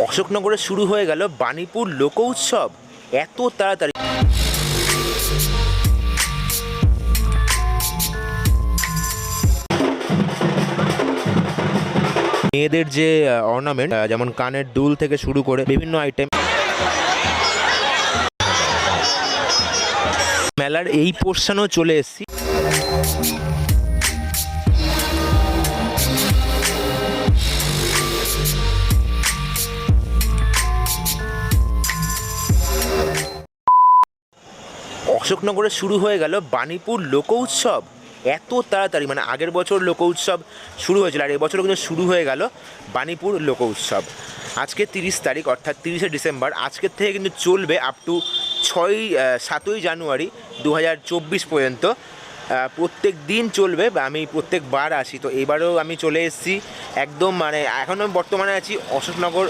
অশোকনগরে শুরু হয়ে গেল বাণীপুর লোক উৎসব। এত তাড়াতাড়ি মেয়েদের যে অর্নামেন্ট যেমন কানের দুল থেকে শুরু করে বিভিন্ন আইটেম মেলার এই পোর্শনও চলে এসেছি। অশোকনগরে শুরু হয়ে গেল বাণীপুর লোক উৎসব। এত তাড়াতাড়ি মানে আগের বছর লোক উৎসব শুরু হয়েছিল আর এবছরও কিন্তু শুরু হয়ে গেল বাণীপুর লোক উৎসব। আজকে তিরিশ তারিখ অর্থাৎ তিরিশে ডিসেম্বর। আজকের থেকে কিন্তু চলবে আপ টু আহ, সাতই জানুয়ারি দু হাজার চব্বিশ পর্যন্ত। প্রত্যেক দিন চলবে আমি প্রত্যেকবার আসি তো এবারেও আমি চলে এসেছি একদম মানে এখন আমি বর্তমানে আছি অশোকনগর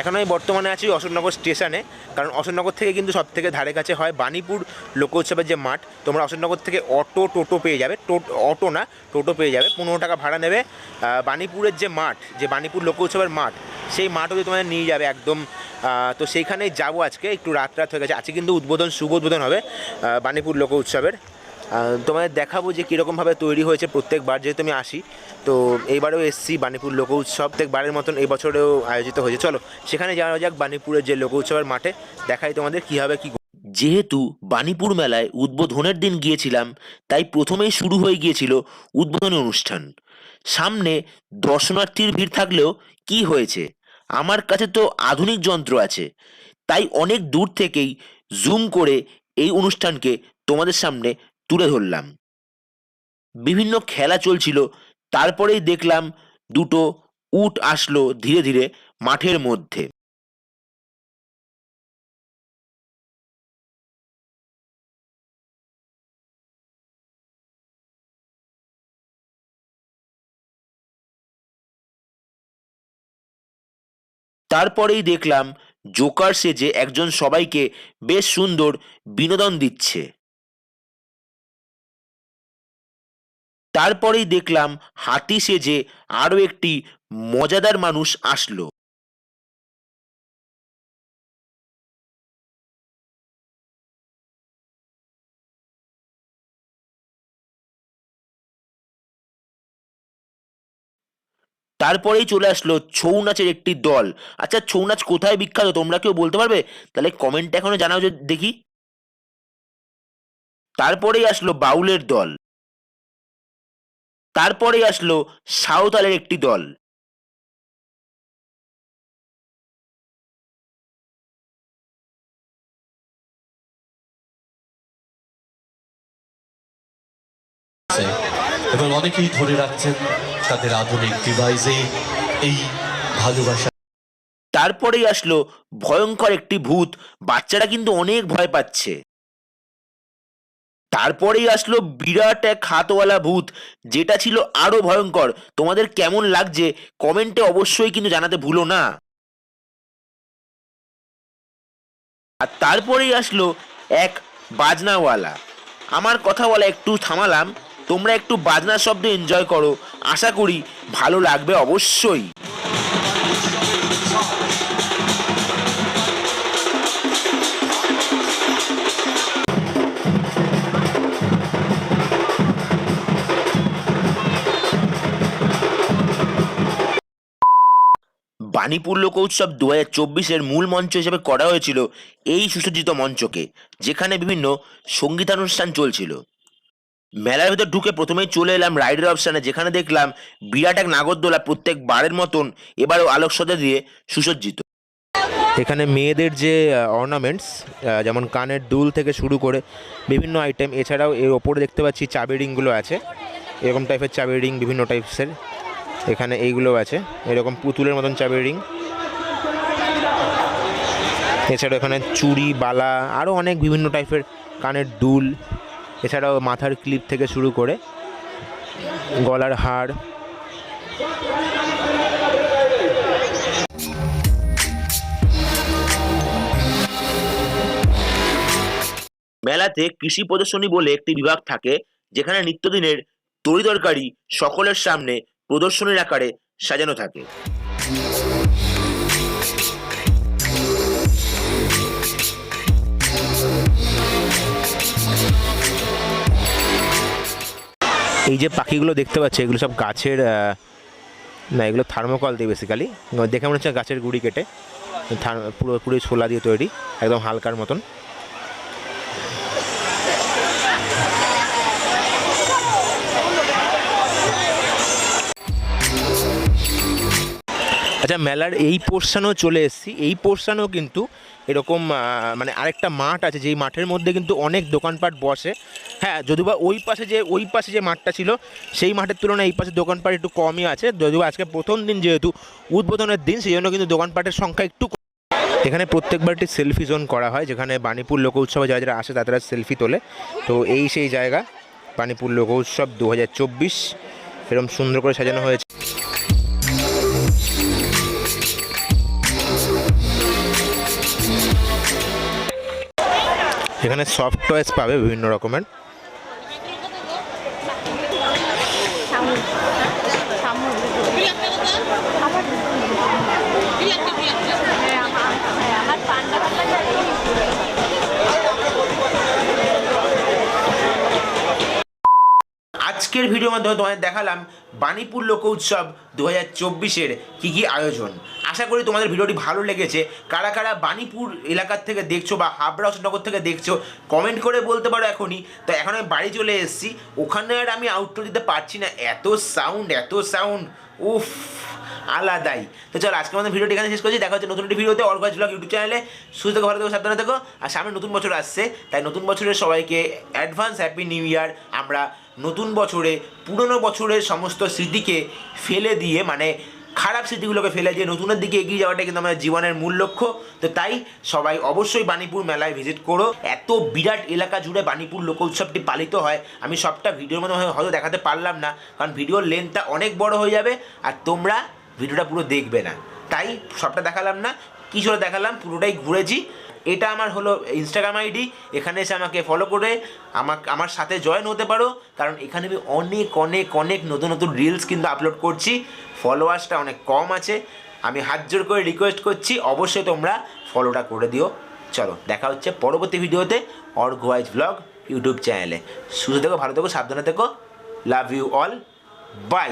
এখন আমি বর্তমানে আছি অশোকনগর স্টেশনে কারণ অশোকনগর থেকে কিন্তু সব থেকে ধারে কাছে হয় বাণীপুর লোকোৎসবের যে মাঠ। তোমরা অশোকনগর থেকে অটো টোটো পেয়ে যাবে অটো না টোটো পেয়ে যাবে পনেরো টাকা ভাড়া নেবে। আহ, বাণীপুরের যে মাঠ যে বাণীপুর লোকোৎসবের মাঠ সেই মাঠ অবধি তোমাদের নিয়ে যাবে একদম। তো সেইখানেই যাব আজকে একটু রাত রাত হয়ে গেছে। আজকে কিন্তু উদ্বোধন শুভ উদ্বোধন হবে আহ, বাণীপুর লোক উৎসবের। তোমাদের দেখাবো যে কীরকমভাবে তৈরি হয়েছে প্রত্যেকবার, যেহেতু আমি আসি। তো এইবারেও এসছি বাণীপুর লোক উৎসব প্রত্যেকবারের মতন এই বছরেও আয়োজিত হয়েছে। চলো, সেখানে যাওয়া যাক বাণীপুরের যে লোক উৎসবের মাঠে, দেখাই তোমাদের কীভাবে কী যেহেতু বাণীপুর মেলায় উদ্বোধনের দিন গিয়েছিলাম, তাই প্রথমেই শুরু হয়ে গিয়েছিল উদ্বোধনী অনুষ্ঠান। সামনে দর্শনার্থীর ভিড় থাকলেও কি হয়েছে? আমার কাছে তো আধুনিক যন্ত্র আছে, তাই অনেক দূর থেকেই জুম করে এই অনুষ্ঠানকে তোমাদের সামনে তুলে ধরলাম। বিভিন্ন খেলা চলছিল, তারপরেই দেখলাম দুটো উট আসলো ধীরে ধীরে মাঠের মধ্যে। তারপরেই দেখলাম জোকার সেজে একজন সবাইকে বেশ সুন্দর বিনোদন দিচ্ছে। তারপরেই দেখলাম হাতি সেজে আরও একটি মজাদার মানুষ আসলো। তারপরেই চলে আসলো ছৌ নাচের একটি দল। আচ্ছা ছৌ নাচ কোথায় বিখ্যাত? তোমরা কেউ বলতে পারবে? তাহলে কমেন্ট এখনও জানাও দেখি। তারপরেই আসলো বাউলের দল। তারপরেই আসলো সাঁওতালের একটি দল। এবং অনেকেই ধরে রাখছেন তাদের আধুনিক ডিভাইসে এই ভালোবাসা। তারপরেই আসলো ভয়ঙ্কর একটি ভূত। বাচ্চারা কিন্তু অনেক ভয় পাচ্ছে। তারপরেই আসলো বিরাট এক হাতওয়ালা ভূত, যেটা ছিল আরও ভয়ঙ্কর। তোমাদের কেমন লাগছে? কমেন্টে অবশ্যই কিন্তু জানাতে ভুলো না। আর তারপরেই আসলো এক বাজনাওয়ালা। আমার কথা বলা একটু থামালাম, তোমরা একটু বাজনার শব্দ এনজয় করো। আশা করি ভালো লাগবে অবশ্যই। বাণীপুর লোক উৎসব দু হাজার চব্বিশের মূল মঞ্চ হিসেবে করা হয়েছিল এই সুসজ্জিত মঞ্চকে, যেখানে বিভিন্ন সঙ্গীতানুষ্ঠান চলছিল। মেলার ভেতর ঢুকে প্রথমেই চলে এলাম রাইডার অপশানে, যেখানে দেখলাম বিরাট এক নাগরদোলা প্রত্যেক বারের মতন এবারও আলোকসজ্জা দিয়ে সুসজ্জিত। এখানে মেয়েদের যে অর্নামেন্টস যেমন কানের দুল থেকে শুরু করে বিভিন্ন আইটেম এছাড়াও এর ওপরে দেখতে পাচ্ছি চাবি রিংগুলো আছে। এরকম টাইপের চাবি রিং, বিভিন্ন টাইপসের এখানে এইগুলো আছে। এরকম পুতুলের মতন চাবি রিং। এছাড়াও এখানে চুড়ি, বালা আরও অনেক বিভিন্ন টাইপের কানের দুল। এছাড়াও মাথার ক্লিপ থেকে শুরু করে গলার হার। মেলাতে কৃষি প্রদর্শনী বলে একটি বিভাগ থাকে, যেখানে নিত্যদিনের তরিতরকারি সকলের সামনে প্রদর্শনীর আকারে সাজানো থাকে। এই যে পাখিগুলো দেখতে পাচ্ছ, এগুলো সব গাছের না, এগুলো থার্মোকল দিয়ে বেসিক্যালি দেখে মনে হচ্ছে গাছের গুঁড়ি কেটে পুরো পুরো ছোলা দিয়ে তৈরি, একদম হালকার মতন। আচ্ছা মেলার এই পোর্শানও চলে এসেছি। এই পোর্শানও কিন্তু এরকম মানে আরেকটা মাঠ আছে, যেই মাঠের মধ্যে কিন্তু অনেক দোকানপাট বসে। হ্যাঁ যদিও বা ওই পাশে যে, ওই পাশে যে মাঠটা ছিল, সেই মাঠের তুলনায় এই পাশে দোকানপাট একটু কমই আছে। যদিও আজকে প্রথম দিন যেহেতু উদ্বোধনের দিন, সেই জন্য কিন্তু দোকানপাটের সংখ্যা একটু। এখানে প্রত্যেকবার একটি সেলফি জোন করা হয়, যেখানে বাণীপুর লোক উৎসবে যারা যারা আসে, তারা সেলফি তোলে। তো এই সেই জায়গা, বাণীপুর লোক উৎসব দু হাজার চব্বিশ। এরকম সুন্দর করে সাজানো হয়েছে। এখানে সফট টয়েস পাবে বিভিন্ন রকমের। আজকের ভিডিওর মাধ্যমে তোমাদের দেখালাম বাণীপুর লোক উৎসব দু হাজার চব্বিশের কী কী আয়োজন? আশা করি তোমাদের ভিডিওটি ভালো লেগেছে। কারা কারা বাণীপুর এলাকার থেকে দেখছ বা হাবড়া অশোকনগর থেকে দেখছ কমেন্ট করে বলতে পারো এখনই। তো এখন আমি বাড়ি চলে এসেছি। ওখানে আর আমি আউটডোর দিতে পারছি না। এত সাউন্ড এত সাউন্ড উফ, আলাদাই। তো চলো আজকে আমাদের ভিডিওটি এখানে শেষ করছি। দেখা হচ্ছে নতুন একটি ভিডিওতে অর্গাজ ব্লগ ইউটিউব চ্যানেলে। সুস্থ ভালো থেকো, সাবধানে থেকো। আর সামনে নতুন বছর আসছে, তাই নতুন বছরের সবাইকে অ্যাডভান্স হ্যাপি নিউ ইয়ার আমরা নতুন বছরে, পুরনো বছরের সমস্ত স্মৃতিকে ফেলে দিয়ে মানে খারাপ স্মৃতিগুলোকে ফেলে দিয়ে নতুনের দিকে এগিয়ে যাওয়াটা কিন্তু আমাদের জীবনের মূল লক্ষ্য। তো তাই সবাই অবশ্যই বাণীপুর মেলায় ভিজিট করো। এত বিরাট এলাকা জুড়ে বাণীপুর লোক উৎসবটি পালিত হয়। আমি সবটা ভিডিওর মধ্যে হয়তো দেখাতে পারলাম না, কারণ ভিডিওর লেন্থটা অনেক বড় হয়ে যাবে আর তোমরা ভিডিওটা পুরো দেখবে না। তাই সবটা দেখালাম না কিছুটা দেখালাম, পুরোটাই ঘুরেছি। এটা আমার হলো ইনস্টাগ্রাম আইডি এখানে এসে আমাকে ফলো করে, আমাকে, আমার সাথে জয়েন হতে পারো। কারণ এখানে আমি অনেক অনেক অনেক নতুন নতুন রিলস কিন্তু আপলোড করছি। ফলোয়ার্সটা অনেক কম আছে। আমি হাত জোর করে রিকোয়েস্ট করছি, অবশ্যই তোমরা ফলোটা করে দিও। চলো, দেখা হচ্ছে পরবর্তী ভিডিওতে অর্গোয়াইজ ব্লগ ইউটিউব চ্যানেলে সুস্থ থেকো, ভালো থেকো, সাবধানে থেকো। Love you all by